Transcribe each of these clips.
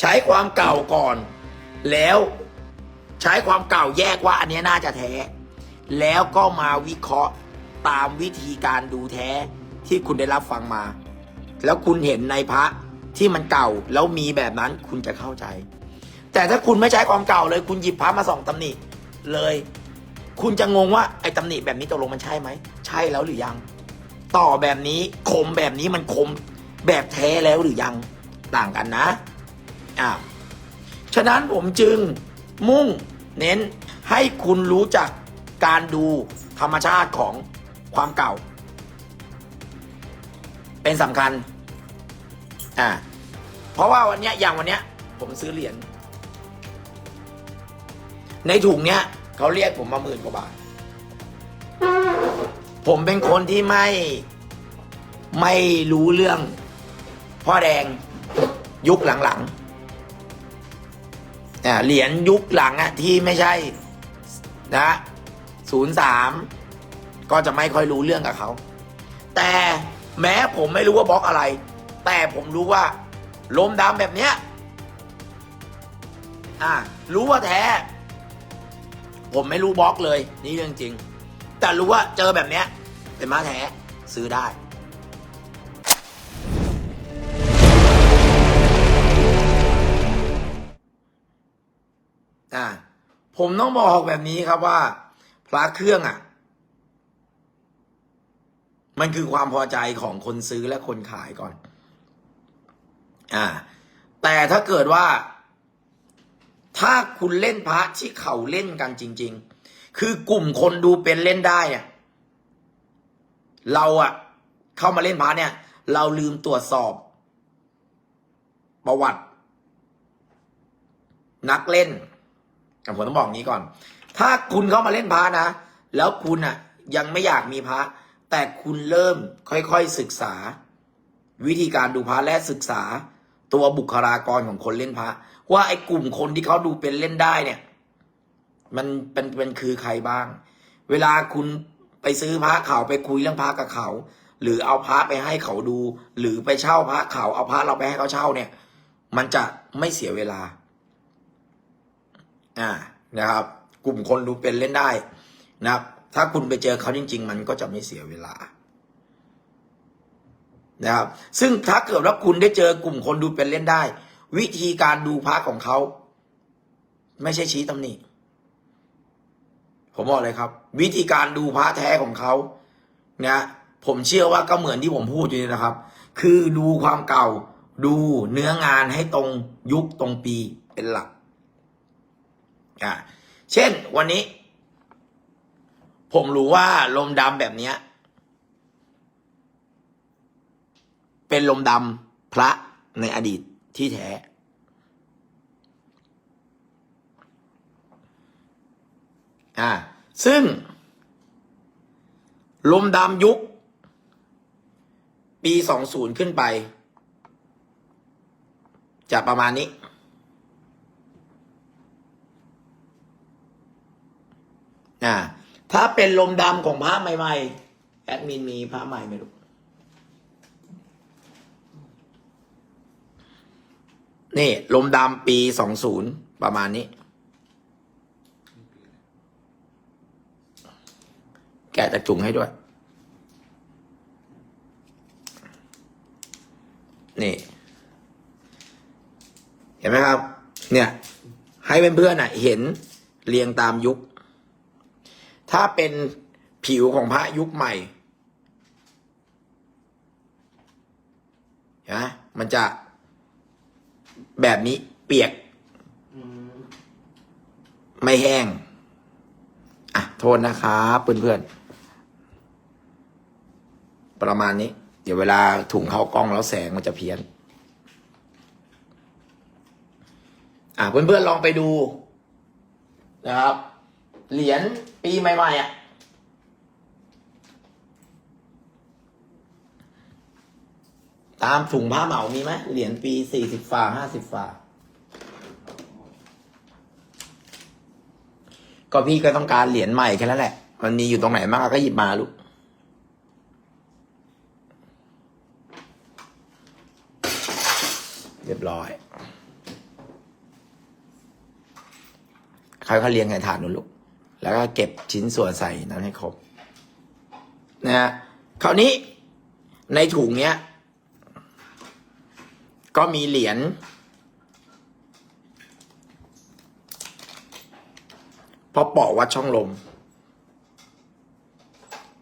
ใช้ความเก่าก่อน แล้วใช้ความเก่าแยกว่าอันนี้น่าจะแท้ แล้วก็มาวิเคราะห์ตามวิธีการดูแท้ที่คุณได้รับฟังมา แล้วคุณเห็นในพระที่มันเก่าแล้วมีแบบนั้นคุณจะเข้าใจ แต่ถ้าคุณไม่ใช้ความเก่าเลย คุณหยิบพระมาส่องตำหนิเลย คุณจะงงว่าไอ้ตำหนิแบบนี้ตกลงมันใช่ไหมใช่แล้วหรือยัง ต่อแบบนี้คมแบบนี้มันคมแบบแท้แล้วหรือยังต่างกันนะ อ่าฉะนั้นผมจึงมุ่งเน้นให้คุณรู้จักการดูธรรมชาติของความเก่า เป็นสำคัญอ่าเพราะว่าวันเนี้ยอย่างวันเนี้ย ผมซื้อเหรียญในถุงเนี้ยเขาเรียกผมมาหมื่นกว่าบาท ผมเป็นคนที่ไม่ไม่รู้เรื่องพ่อแดงยุคหลังๆ เหรียญยุคหลังอะที่ไม่ใช่นะศูนย์สามก็จะไม่ค่อยรู้เรื่องกับเขา แต่แม้ผมไม่รู้ว่าบล็อกอะไร แต่ผมรู้ว่าลมดำแบบเนี้ยอ่ารู้ว่าแท้ ผมไม่รู้บล็อกเลย นี่เรื่องจริง แต่รู้ว่าเจอแบบเนี้ย เป็นม้าแท้ซื้อได้ ผมต้องบอกแบบนี้ครับว่า พระเครื่องอะ มันคือความพอใจของคนซื้อและคนขายก่อน อ่า แต่ถ้าเกิดว่า ถ้าคุณเล่นพระที่เขาเล่นกันจริง ๆ คือกลุ่มคนดูเป็นเล่นได้อะเราอะเข้ามาเล่นพระเนี่ย เราลืมตรวจสอบ ประวัติ นักเล่น อ่ผมต้องบอกงี้ก่อน ถ้าคุณเข้ามาเล่นพระนะ แล้วคุณอะยังไม่อยากมีพระแต่คุณเริ่มค่อยๆศึกษา วิธีการดูพระและศึกษา ตัวบุคลากรของคนเล่นพระว่าไอ้กลุ่มคนที่เขาดูเป็นเล่นได้เนี่ย มันเป็นเป็นคือใครบ้าง เวลาคุณไปซื้อพระเขาไปคุยเรื่องพระกับเขา หรือเอาพระไปให้เขาดู หรือไปเช่าพระเขาเอาพระเราไปให้เขาเช่าเนี่ย มันจะไม่เสียเวลา อ่านะครับ กลุ่มคนดูเป็นเล่นได้นะครับ ถ้าคุณไปเจอเขาจริง ๆ มันก็จะไม่เสียเวลานะครับ ซึ่งถ้าเกิดว่าคุณได้เจอกลุ่มคนดูเป็นเล่นได้ วิธีการดูพระของเขา ไม่ใช่ชี้ตำหนิผมบอกเลยครับ วิธีการดูพระแท้ของเขานะผมเชื่อว่าก็เหมือนที่ผมพูดอยู่นี่นะครับ คือดูความเก่า ดูเนื้องานให้ตรงยุคตรงปีเป็นหลัก อ่าเช่นวันนี้ ผมรู้ว่าลมดำแบบเนี้ย เป็นลมดำพระในอดีตที่แท้ อ่า ซึ่ง ลมดำยุค ปีสองศูนย์ขึ้นไป จะประมาณนี้ อ่าถ้าเป็นลมดำของพระใหม่ๆ แอดมินมีพระใหม่ไหมลูกนี่ลมดำปีสองศูนย์ประมาณนี้ แกะจากจุงให้ด้วย นี่ เห็นไหมครับ เนี่ย ให้เพื่อนๆน่ะเห็นเรียงตามยุค ถ้าเป็นผิวของพระยุคใหม่นไหมมันจะแบบนี้เปียกไม่แห้ง อะ โทษนะครับเพื่อนๆ ประมาณนี้ เดี๋ยวเวลาถุงเข้ากล้องแล้วแสงมันจะเพี้ยน อะ เพื่อนๆ ลองไปดูนะครับ เหรียญ ปีใหม่ๆอะตามถุงผ้าเหมามีไหมเหรียญปีสี่สิบฝาห้าสิบฝาก็พี่ก็ต้องการเหรียญใหม่แค่นั้นแหละ มันมีอยู่ตรงไหนมากก็หยิบมาลูกเรียบร้อย ใครเขาเรียงไงถานนู้นลูก แล้วก็เก็บชิ้นส่วนใส่นั้นให้ครบนะฮะคราวนี้ในถุงเนี้ย ก็มีเหรียญพอปอกวัดช่องลม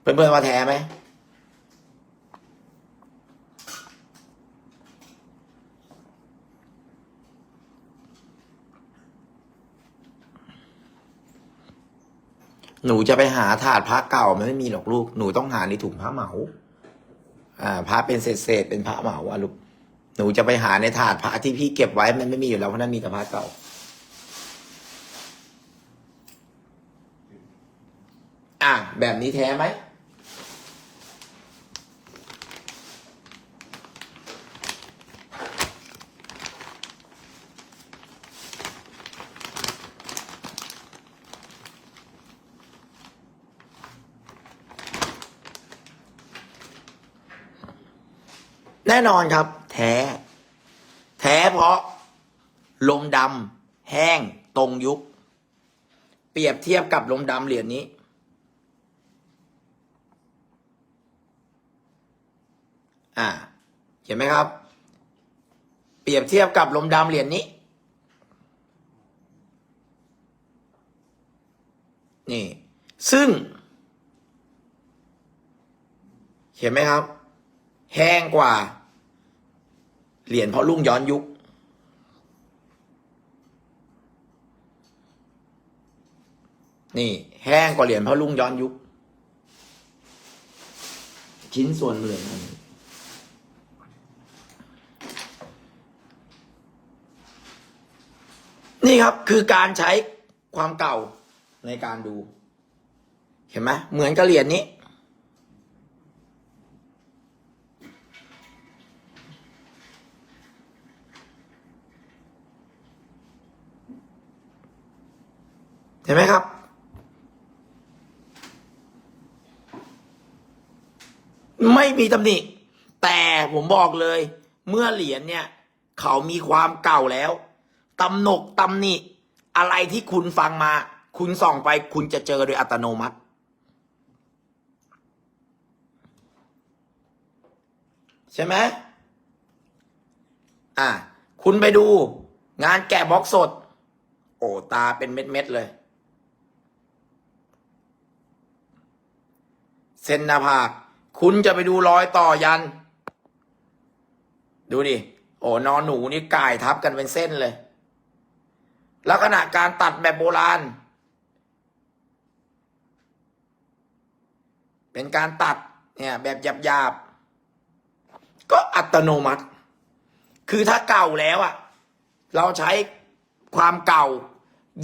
เพื่อนๆว่าแท้ไหม หนูจะไปหาถาดพระเก่ามันไม่มีหรอกลูก หนูต้องหาในถุงพระเหมา อ่า พระเป็นเศษเศษเป็นพระเหมาอะลูก หนูจะไปหาในถาดพระที่พี่เก็บไว้มันไม่มีอยู่แล้วเพราะนั้นมีแต่พระเก่า อะแบบนี้แท้ไหม แน่นอนครับ แท้ แท้เพราะ ลมดำแห้งตรงยุค เปรียบเทียบกับลมดำเหรียญนี้ อ่า เห็นไหมครับ เปรียบเทียบกับลมดำเหรียญนี้ นี่ ซึ่ง เห็นไหมครับ แห้งกว่า เหรียญเพราะรุ่งย้อนยุค นี่ แห้งกว่าเหรียญเพราะรุ่งย้อนยุค ชิ้นส่วนเหมือนกันนี่ครับคือการใช้ความเก่าในการดู เห็นไหมเหมือนกับเหรียญนี้ เห็นไหมครับ ไม่มีตำหนิ แต่ผมบอกเลย เมื่อเหรียญเนี่ย เขามีความเก่าแล้วตำหนกตำหนิ อะไรที่คุณฟังมา คุณส่องไปคุณจะเจอโดยอัตโนมัติ ใช่ไหมอะคุณไปดู งานแกะบล็อกสด โอ้ตาเป็นเม็ด ๆ เลย เส้นหน้าผากคุณจะไปดูรอยต่อยัน ดูดิโอ้นอนหนูนี่ก่ายทับกันเป็นเส้นเลย ลักษณะการตัดแบบโบราณ เป็นการตัดเนี่ยแบบหยาบๆ ก็อัตโนมัติ คือถ้าเก่าแล้วอะเราใช้ความเก่า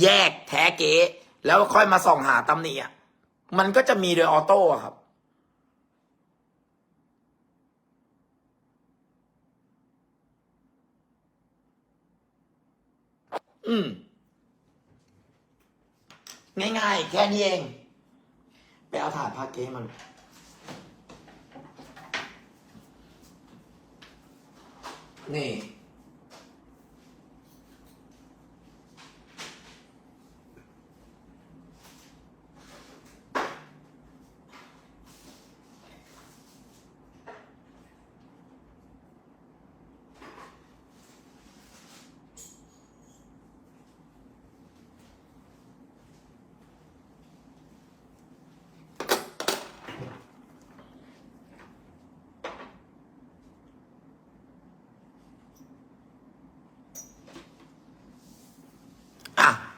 แยกแท้เก๋แล้วค่อยมาส่องหาตำหนิอะมันก็จะมีโดยออโต้ครับ อืม ง่ายๆ แค่นี้เอง ไปเอาถาดพาเก้มันนี่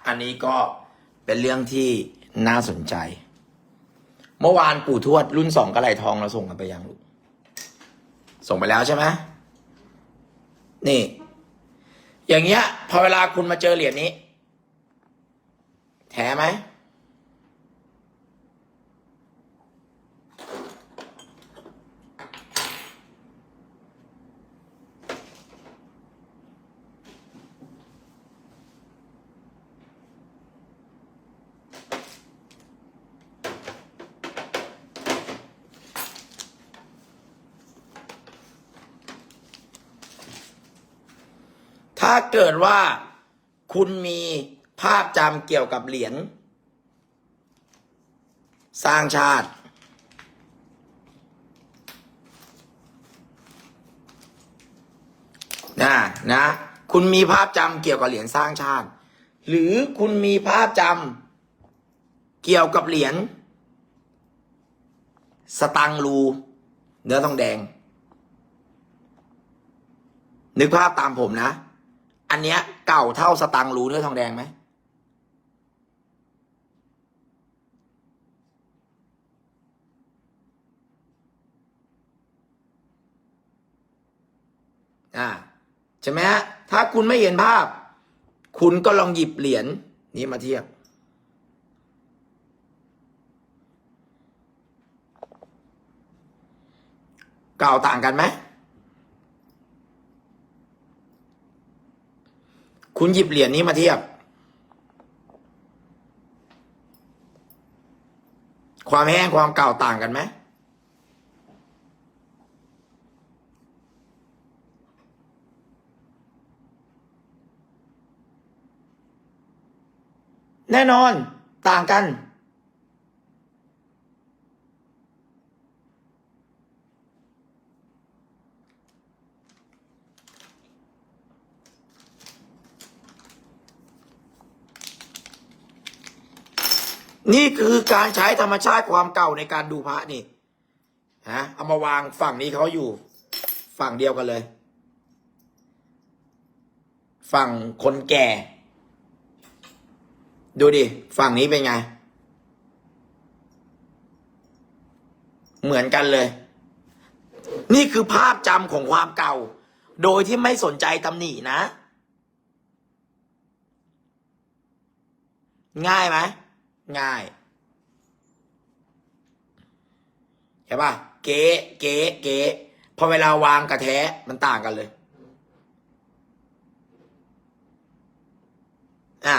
อันนี้ก็เป็นเรื่องที่น่าสนใจ เมื่อวานปู่ทวดรุ่นสองกระไหลทองเราส่งกันไปยังลูกส่งไปแล้วใช่ไหมนี่ อย่างเงี้ย พอเวลาคุณมาเจอเหรียญนี้ แท้ไหม ถ้าเกิดว่าคุณมีภาพจำเกี่ยวกับเหรียญสร้างชาติ นะนะ คุณมีภาพจำเกี่ยวกับเหรียญสร้างชาติ หรือคุณมีภาพจำเกี่ยวกับเหรียญสตังรูเนื้อทองแดง นึกภาพตามผมนะ อันเนี้ยเก่าเท่าสตังรูเนื้อทองแดงไหมอ่าใช่ไหมฮะถ้าคุณไม่เห็นภาพ คุณก็ลองหยิบเหรียญนี้มาเทียบ เก่าต่างกันไหม คุณหยิบเหรียญนี้มาเทียบ ความแห้งความเก่าต่างกันไหมแน่นอนต่างกัน นี่คือการใช้ธรรมชาติความเก่าในการดูพระนี่ฮะเอามาวางฝั่งนี้เขาอยู่ ฝั่งเดียวกันเลย ฝั่งคนแก่ ดูดิ ฝั่งนี้เป็นไง เหมือนกันเลย นี่คือภาพจำของความเก่า โดยที่ไม่สนใจตำหนินะ ง่ายไหม ง่ายเห็นป่ะเก๋เก๋เก๋พอเวลาวางกระแท้มันต่างกันเลย อะ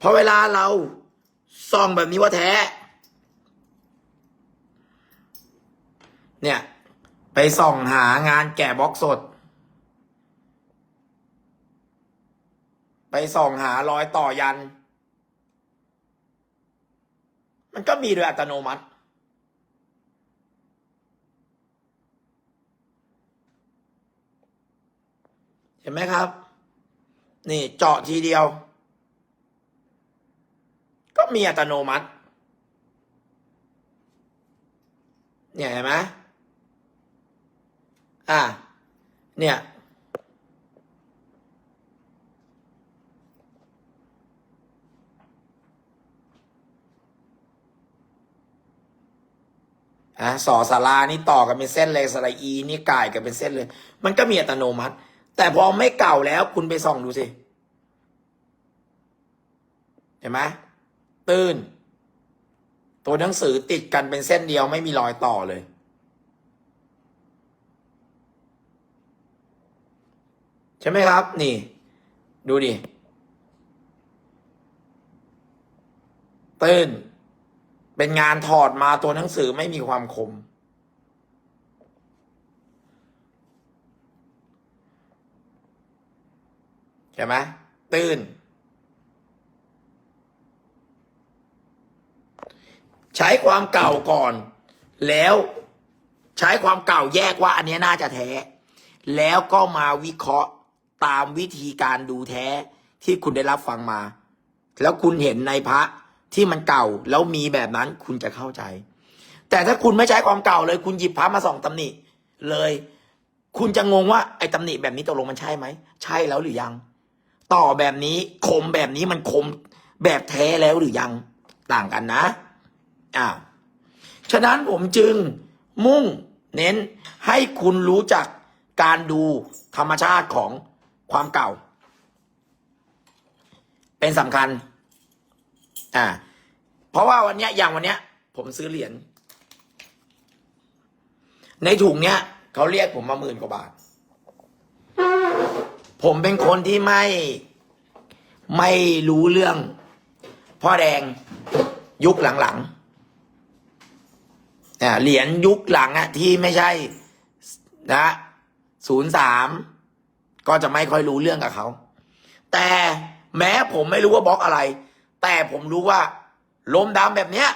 พอเวลาเราส่องแบบนี้ว่าแท้ เนี่ย ไปส่องหางานแกะบล็อกสด ไปส่องหารอยต่อยัน มันก็มีโดยอัตโนมัติ เห็นไหมครับ นี่เจาะทีเดียว ก็มีอัตโนมัติ เนี่ยเห็นไหมอ่า เนี่ย อะสอสารานี่ต่อกันเป็นเส้นเลยสระอีนี่ก่ายกันเป็นเส้นเลย มันก็มีอัตโนมัติ แต่พอไม่เก่าแล้วคุณไปส่องดูสิ เห็นไหมตื้น ตัวหนังสือติดกันเป็นเส้นเดียวไม่มีรอยต่อเลย ใช่ไหมครับ นี่ ดูดิตื้น เป็นงานถอดมาตัวหนังสือไม่มีความคม ใช่ไหมตื้น ใช้ความเก่าก่อน แล้วใช้ความเก่าแยกว่า อันนี้น่าจะแท้ แล้วก็มาวิเคราะห์ตามวิธีการดูแท้ที่คุณได้รับฟังมา แล้วคุณเห็นในพระ ที่มันเก่าแล้วมีแบบนั้นคุณจะเข้าใจ แต่ถ้าคุณไม่ใช้ความเก่าเลย คุณหยิบพระมาส่องตำหนิเลย คุณจะงงว่าไอ้ตำหนิแบบนี้ตกลงมันใช่ไหมใช่แล้วหรือยัง ต่อแบบนี้คมแบบนี้มันคมแบบแท้แล้วหรือยังต่างกันนะอ้าวฉะนั้นผมจึงมุ่งเน้นให้คุณรู้จักการดูธรรมชาติของความเก่า เป็นสำคัญ อ่า เพราะว่าวันเนี้ยอย่างวันเนี้ย ผมซื้อเหรียญในถุงเนี้ยเขาเรียกผมมาหมื่นกว่าบาท ผมเป็นคนที่ไม่ไม่รู้เรื่อง พ่อแดงยุคหลังๆอ่าเหรียญยุคหลังอะที่ไม่ใช่นะศูนย์สามก็จะไม่ค่อยรู้เรื่องกับเขา แต่แม้ผมไม่รู้ว่าบล็อกอะไร แต่ผมรู้ว่า ลมดำแบบเนี้ย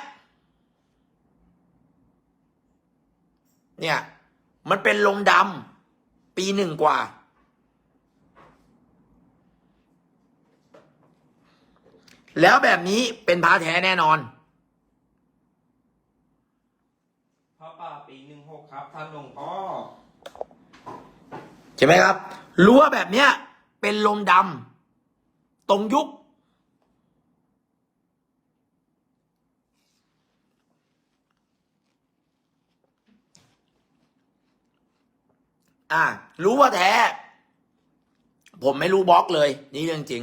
เนี่ย มันเป็นลมดำปีหนึ่งกว่า แล้วแบบนี้เป็นพระแท้แน่นอนพระป่าปีหนึ่งหกครับท่านหลวงพ่อใช่ไหมครับรั้วแบบเนี้ย เป็นลมดำตรงยุค อ่ารู้ว่าแท้ ผมไม่รู้บล็อกเลย นี่เรื่องจริง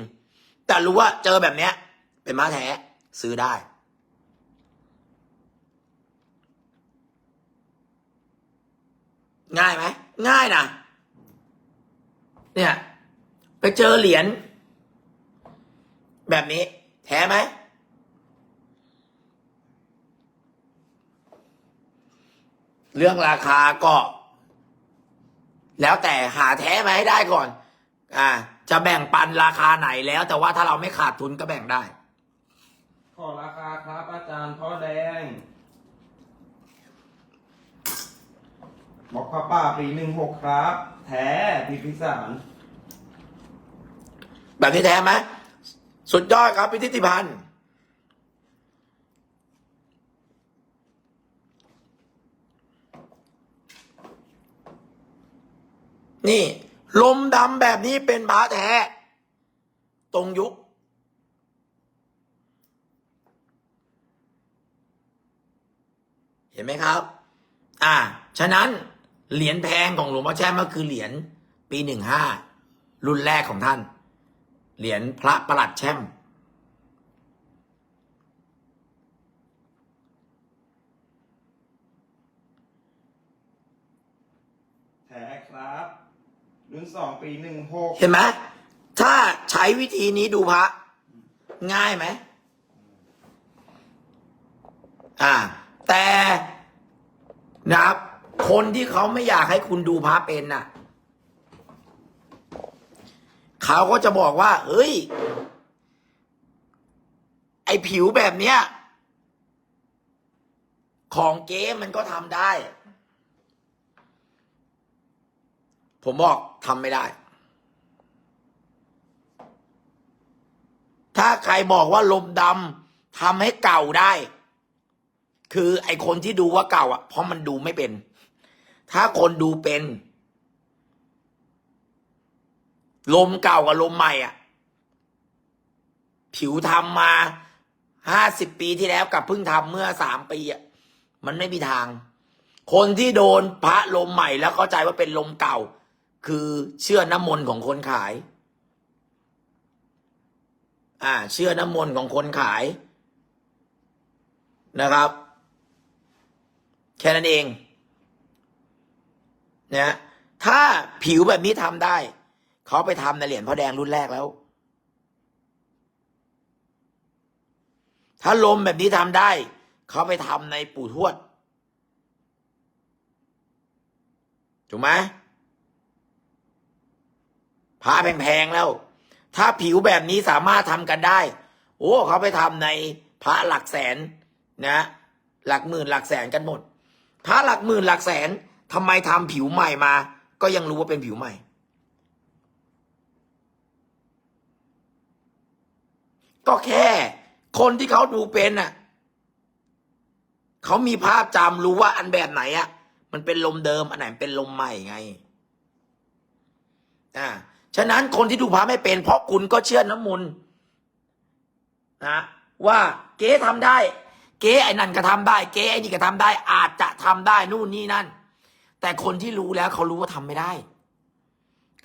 แต่รู้ว่าเจอแบบเนี้ย เป็นม้าแท้ ซื้อได้ ง่ายไหมง่ายนะเนี่ย ไปเจอเหรียญแบบนี้ แท้ไหมเรื่องราคาก็ แล้วแต่หาแท้มาให้ได้ก่อน อ่า จะแบ่งปันราคาไหนแล้ว แต่ว่าถ้าเราไม่ขาดทุนก็แบ่งได้ ขอราคาครับอาจารย์พ่อแดงบอกพระป่าปีหนึ่งหกครับ แท้พิพิสารแบบนี้แท้ไหมสุดยอดครับพิธิติพันธ์ นี่ ลมดำแบบนี้เป็นพระแท้ ตรงยุค เห็นไหมครับ อ่า ฉะนั้นเหรียญแพงของหลวงพ่อแช่มก็คือเหรียญปีหนึ่งห้ารุ่นแรกของท่าน เหรียญพระประหลัดแช่มแท้ครับ รุ่นสองปีหนึ่งหกเห็นไหมถ้าใช้วิธีนี้ดูพระ ง่ายไหมอ่า แต่นะครับ คนที่เขาไม่อยากให้คุณดูพระเป็นน่ะ เขาก็จะบอกว่า เฮ้ย ไอผิวแบบเนี้ย ของเก๊มันก็ทำได้ ผมบอกทำไม่ได้ ถ้าใครบอกว่าลมดำทำให้เก่าได้ คือไอคนที่ดูว่าเก่าอะ เพราะมันดูไม่เป็น ถ้าคนดูเป็น ลมเก่ากับลมใหม่อะ ผิวทำมาห้าสิบปีที่แล้วกับเพิ่งทำเมื่อสามปีอะ มันไม่มีทางคนที่โดนพระลมใหม่แล้วเข้าใจว่าเป็นลมเก่า คือเชื่อน้ำมนต์ของคนขาย อ่า เชื่อน้ำมนต์ของคนขายนะครับ แค่นั้นเองนะถ้าผิวแบบนี้ทำได้ เขาไปทำในเหรียญพ่อแดงรุ่นแรกแล้ว ถ้าลมแบบนี้ทำได้ เขาไปทำในปู่ทวด ถูกไหม พระแพงๆแล้ว ถ้าผิวแบบนี้สามารถทำกันได้ โอ้เขาไปทำในพระหลักแสนนะ หลักหมื่นหลักแสนกันหมด พระหลักหมื่นหลักแสนทำไมทำผิวใหม่มา ก็ยังรู้ว่าเป็นผิวใหม่ ก็แค่ คนที่เขาดูเป็นน่ะเขามีภาพจำรู้ว่าอันแบบไหนอะมันเป็นลมเดิมอันไหนเป็นลมใหม่ไง อ่า ฉะนั้นคนที่ดูพระไม่เป็น เพราะคุณก็เชื่อน้ำมนต์นะว่าเก๊ทำได้ เก๊ไอ้นั่นก็ทำได้ เก๊ไอ้นี่ก็ทำได้ อาจจะทำได้นู่นนี่นั่น แต่คนที่รู้แล้วเขารู้ว่าทำไม่ได้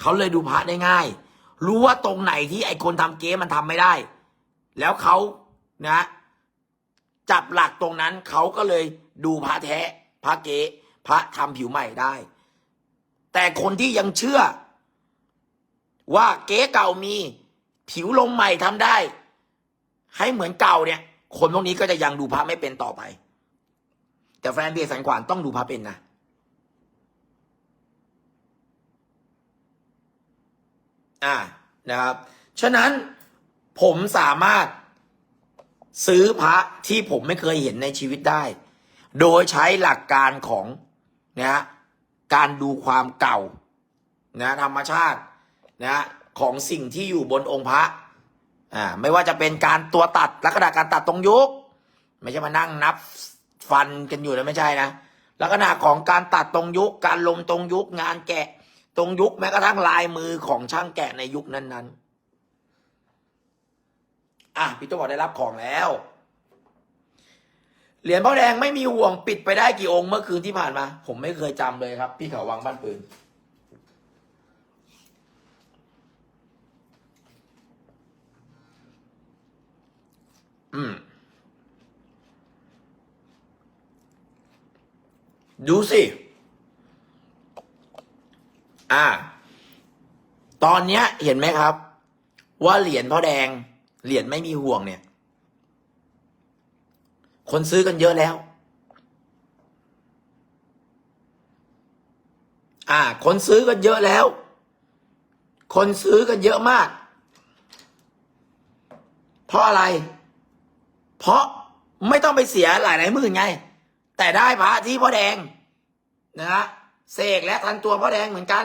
เขาเลยดูพระได้ง่าย รู้ว่าตรงไหนที่ไอ้คนทำเก๊มันทำไม่ได้ แล้วเขานะ จับหลักตรงนั้นเขาก็เลยดูพระแท้ พระเก๊พระทำผิวใหม่ได้ แต่คนที่ยังเชื่อ ว่าเก๊เก่ามี ผิวลงใหม่ทำได้ ให้เหมือนเก่าเนี่ย คนพวกนี้ก็จะยังดูพระไม่เป็นต่อไป แต่แฟนเบียสันขวานต้องดูพระเป็นนะอ่านะครับ ฉะนั้นผมสามารถซื้อพระที่ผมไม่เคยเห็นในชีวิตได้ โดยใช้หลักการของนะการดูความเก่านะธรรมชาติ นะของสิ่งที่อยู่บนองค์พระอ่าไม่ว่าจะเป็นการตัวตัดลักษณะการตัดตรงยุค ไม่ใช่มานั่งนับฟันกันอยู่นะไม่ใช่นะลักษณะของการตัดตรงยุค การลงตรงยุคงานแกะตรงยุคแม้กระทั่งลายมือของช่างแกะในยุคนั้นๆอะพี่ตัวบอกได้รับของแล้วเหรียญพ่อแดงไม่มีห่วงปิดไปได้กี่องค์เมื่อคืนที่ผ่านมา ผมไม่เคยจำเลยครับ พี่เขาวังบ้านปืน อืม ดูสิ อ่า ตอนเนี้ย เห็นไหมครับ ว่าเหรียญพ่อแดง เหรียญไม่มีห่วงเนี่ย คนซื้อกันเยอะแล้ว อ่า คนซื้อกันเยอะแล้ว คนซื้อกันเยอะมาก เพราะอะไร เพราะไม่ต้องไปเสียหลายหลายหมื่นไง แต่ได้พระที่พ่อแดงนะฮะเสกและทันตัวพ่อแดงเหมือนกัน